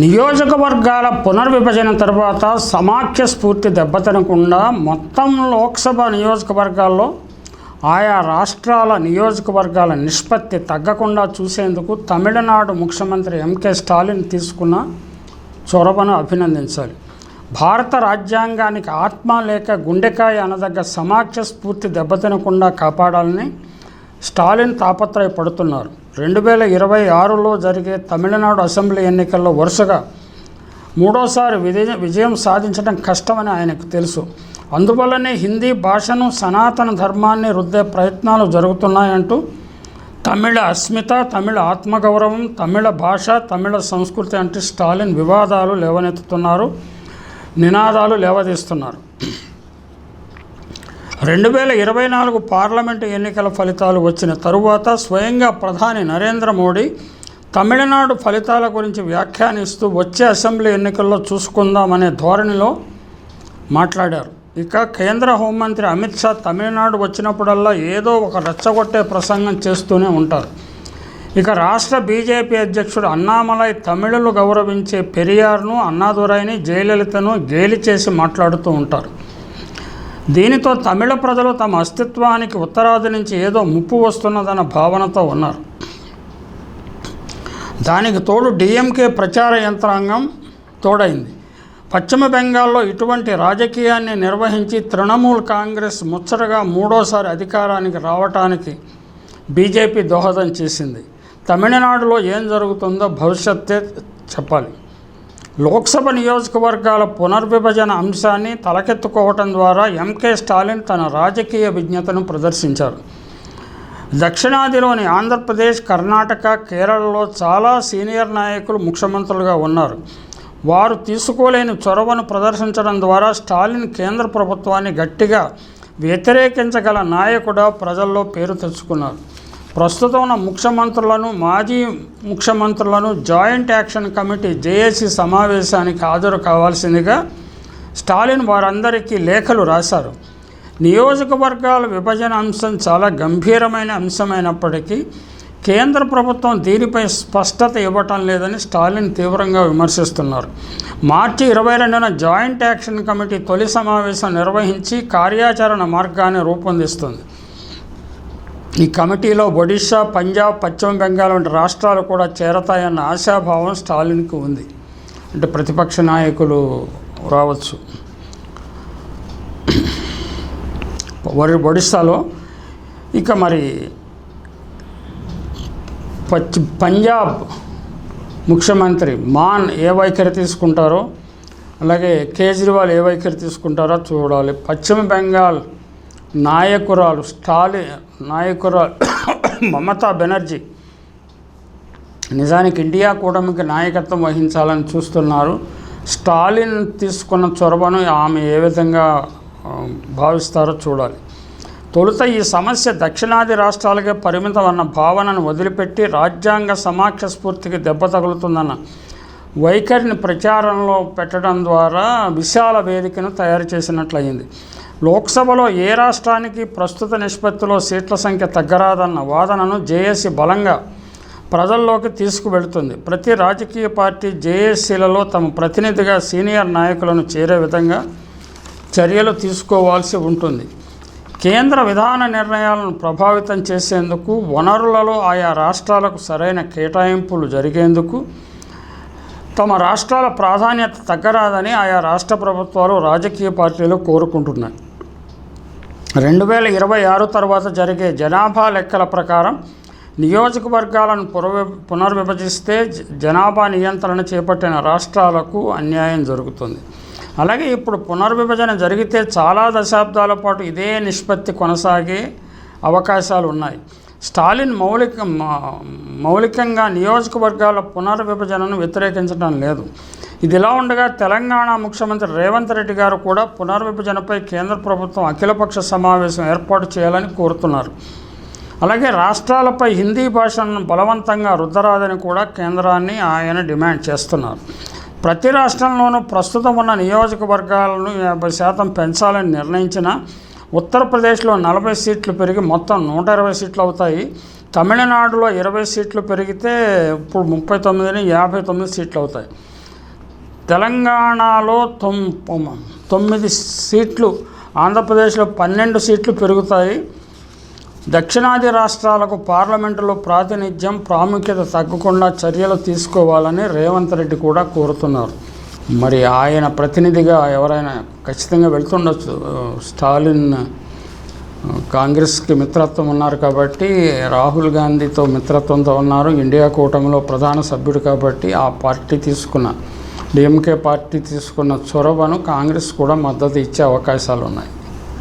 నియోజకవర్గాల పునర్విభజన తర్వాత సమాఖ్య స్ఫూర్తి దెబ్బతినకుండా మొత్తం లోక్సభ నియోజకవర్గాల్లో ఆయా రాష్ట్రాల నియోజకవర్గాల నిష్పత్తి తగ్గకుండా చూసేందుకు తమిళనాడు ముఖ్యమంత్రి ఎంకే స్టాలిన్ తీసుకున్న చొరవను అభినందించాలి. భారత రాజ్యాంగానికి ఆత్మ లేక గుండెకాయ అనదగ్గ సమాఖ్య స్ఫూర్తి దెబ్బతినకుండా కాపాడాలని స్టాలిన్ తాపత్రయపడుతున్నారు. రెండు వేల ఇరవై ఆరులో జరిగే తమిళనాడు అసెంబ్లీ ఎన్నికల్లో వరుసగా మూడోసారి విజయ విజయం సాధించడం కష్టమని ఆయనకు తెలుసు. అందువల్లనే హిందీ భాషను సనాతన ధర్మాన్ని రుద్దే ప్రయత్నాలు జరుగుతున్నాయంటూ తమిళ అస్మిత తమిళ ఆత్మగౌరవం తమిళ భాష తమిళ సంస్కృతి అంటే స్టాలిన్ వివాదాలు లేవనెత్తుతున్నారు నినాదాలు లేవదీస్తున్నారు. రెండు వేల ఇరవై నాలుగు పార్లమెంటు ఎన్నికల ఫలితాలు వచ్చిన తరువాత స్వయంగా ప్రధాని నరేంద్ర మోడీ తమిళనాడు ఫలితాల గురించి వ్యాఖ్యానిస్తూ వచ్చే అసెంబ్లీ ఎన్నికల్లో చూసుకుందామనే ధోరణిలో మాట్లాడారు. ఇక కేంద్ర హోంమంత్రి అమిత్ షా తమిళనాడు వచ్చినప్పుడల్లా ఏదో ఒక రెచ్చగొట్టే ప్రసంగం చేస్తూనే ఉంటారు. ఇక రాష్ట్ర బీజేపీ అధ్యక్షుడు అన్నామలై తమిళులు గౌరవించే పెరియార్ను అన్నాదురైని జయలలితను గేలి చేసి మాట్లాడుతూ ఉంటారు. దీనితో తమిళ ప్రజలు తమ అస్తిత్వానికి ఉత్తరాది నుంచి ఏదో ముప్పు వస్తున్నదన్న భావనతో ఉన్నారు. దానికి తోడు డిఎంకే ప్రచార యంత్రాంగం తోడైంది. పశ్చిమ బెంగాల్లో ఇటువంటి రాజకీయాన్ని నిర్వహించి తృణమూల్ కాంగ్రెస్ ముచ్చటగా మూడోసారి అధికారానికి రావటానికి బీజేపీ దోహదం చేసింది. తమిళనాడులో ఏం జరుగుతుందో భవిష్యత్తే చెప్పాలి. లోక్సభ నియోజకవర్గాల పునర్విభజన అంశాన్ని తలకెత్తుకోవటం ద్వారా ఎంకే స్టాలిన్ తన రాజకీయ విజ్ఞతను ప్రదర్శించారు. దక్షిణాదిలోని ఆంధ్రప్రదేశ్ కర్ణాటక కేరళలో చాలా సీనియర్ నాయకులు ముఖ్యమంత్రులుగా ఉన్నారు. వారు తీసుకోలేని చొరవను ప్రదర్శించడం ద్వారా స్టాలిన్ కేంద్ర ప్రభుత్వాన్ని గట్టిగా వ్యతిరేకించగల నాయకుడా ప్రజల్లో పేరు తెచ్చుకున్నారు. ప్రస్తుతం ఉన్న ముఖ్యమంత్రులను మాజీ ముఖ్యమంత్రులను జాయింట్ యాక్షన్ కమిటీ జేఏసీ సమావేశానికి హాజరు కావాల్సిందిగా స్టాలిన్ వారందరికీ లేఖలు రాశారు. నియోజకవర్గాల విభజన అంశం చాలా గంభీరమైన అంశమైనప్పటికీ కేంద్ర ప్రభుత్వం దీనిపై స్పష్టత ఇవ్వటం లేదని స్టాలిన్ తీవ్రంగా విమర్శిస్తున్నారు. మార్చి ఇరవై రెండున జాయింట్ యాక్షన్ కమిటీ తొలి సమావేశం నిర్వహించి కార్యాచరణ మార్గాన్ని రూపొందిస్తుంది. ఈ కమిటీలో ఒడిశా పంజాబ్ పశ్చిమ బెంగాల్ వంటి రాష్ట్రాలు కూడా చేరతాయన్న ఆశాభావం స్టాలిన్కి ఉంది. అంటే ప్రతిపక్ష నాయకులు రావచ్చు. వరి ఒడిశాలో ఇక మరి పచ్చి పంజాబ్ ముఖ్యమంత్రి మాన్ ఏ వైఖరి తీసుకుంటారో అలాగే కేజ్రీవాల్ ఏ వైఖరి తీసుకుంటారో చూడాలి. పశ్చిమ బెంగాల్ నాయకురాలు స్టాలిన్ నాయకురాలు మమతా బెనర్జీ నిజానికి ఇండియా కూటమికి నాయకత్వం వహించాలని చూస్తున్నారు. స్టాలిన్ తీసుకున్న చొరవను ఆమె ఏ విధంగా భావిస్తారో చూడాలి. తొలుత ఈ సమస్య దక్షిణాది రాష్ట్రాలకే పరిమితం అన్న భావనను వదిలిపెట్టి రాజ్యాంగ సమాఖ్య స్ఫూర్తికి దెబ్బ తగులుతుందన్న వైఖరిని ప్రచారంలో పెట్టడం ద్వారా విశాల వేదికను తయారు చేసినట్లయింది. లోక్సభలో ఏ రాష్ట్రానికి ప్రస్తుత నిష్పత్తిలో సీట్ల సంఖ్య తగ్గరాదన్న వాదనను జేఏసీ బలంగా ప్రజల్లోకి తీసుకువెళుతుంది. ప్రతి రాజకీయ పార్టీ జేఏసీలలో తమ ప్రతినిధిగా సీనియర్ నాయకులను చేరే విధంగా చర్యలు తీసుకోవాల్సి ఉంటుంది. కేంద్ర విధాన నిర్ణయాలను ప్రభావితం చేసేందుకు వనరులలో ఆయా రాష్ట్రాలకు సరైన కేటాయింపులు జరిగేందుకు తమ రాష్ట్రాల ప్రాధాన్యత తగ్గరాదని ఆయా రాష్ట్ర ప్రభుత్వాలు రాజకీయ పార్టీలు కోరుకుంటున్నాయి. రెండు వేల ఇరవై ఆరు తర్వాత జరిగే జనాభా లెక్కల ప్రకారం నియోజకవర్గాలను పునర్వి పునర్విభజిస్తే జనాభా నియంత్రణ చేపట్టిన రాష్ట్రాలకు అన్యాయం జరుగుతుంది. అలాగే ఇప్పుడు పునర్విభజన జరిగితే చాలా దశాబ్దాల పాటు ఇదే నిష్పత్తి కొనసాగే అవకాశాలు ఉన్నాయి. స్టాలిన్ మౌలిక మౌలికంగా నియోజకవర్గాల పునర్విభజనను వ్యతిరేకించడం లేదు. ఇదిలా ఉండగా తెలంగాణ ముఖ్యమంత్రి రేవంత్ రెడ్డి గారు కూడా పునర్విభజనపై కేంద్ర ప్రభుత్వం అఖిలపక్ష సమావేశం ఏర్పాటు చేయాలని కోరుతున్నారు. అలాగే రాష్ట్రాలపై హిందీ భాషను బలవంతంగా రుద్దరాదని కూడా కేంద్రాన్ని ఆయన డిమాండ్ చేస్తున్నారు. ప్రతి రాష్ట్రంలోనూ ప్రస్తుతం ఉన్న నియోజకవర్గాలను యాభై శాతం పెంచాలని నిర్ణయించిన ఉత్తరప్రదేశ్లో నలభై సీట్లు పెరిగి మొత్తం నూట ఇరవై సీట్లు అవుతాయి. తమిళనాడులో ఇరవై సీట్లు పెరిగితే ఇప్పుడు ముప్పై తొమ్మిదిని యాభై తొమ్మిది సీట్లు అవుతాయి. తెలంగాణలో తొమ్ తొమ్మిది సీట్లు ఆంధ్రప్రదేశ్లో పన్నెండు సీట్లు పెరుగుతాయి. దక్షిణాది రాష్ట్రాలకు పార్లమెంటులో ప్రాతినిధ్యం ప్రాముఖ్యత తగ్గకుండా చర్యలు తీసుకోవాలని రేవంత్ రెడ్డి కూడా కోరుతున్నారు. మరి ఆయన ప్రతినిధిగా ఎవరైనా ఖచ్చితంగా వెళ్తుండొచ్చు. స్టాలిన్ కాంగ్రెస్కి మిత్రత్వం ఉన్నారు కాబట్టి రాహుల్ గాంధీతో మిత్రత్వంతో ఉన్నారు. ఇండియా కూటమిలో ప్రధాన సభ్యుడు కాబట్టి ఆ పార్టీ తీసుకున్న డిఎంకే పార్టీ తీసుకున్న చొరవను కాంగ్రెస్ కూడా మద్దతు ఇచ్చే అవకాశాలు ఉన్నాయి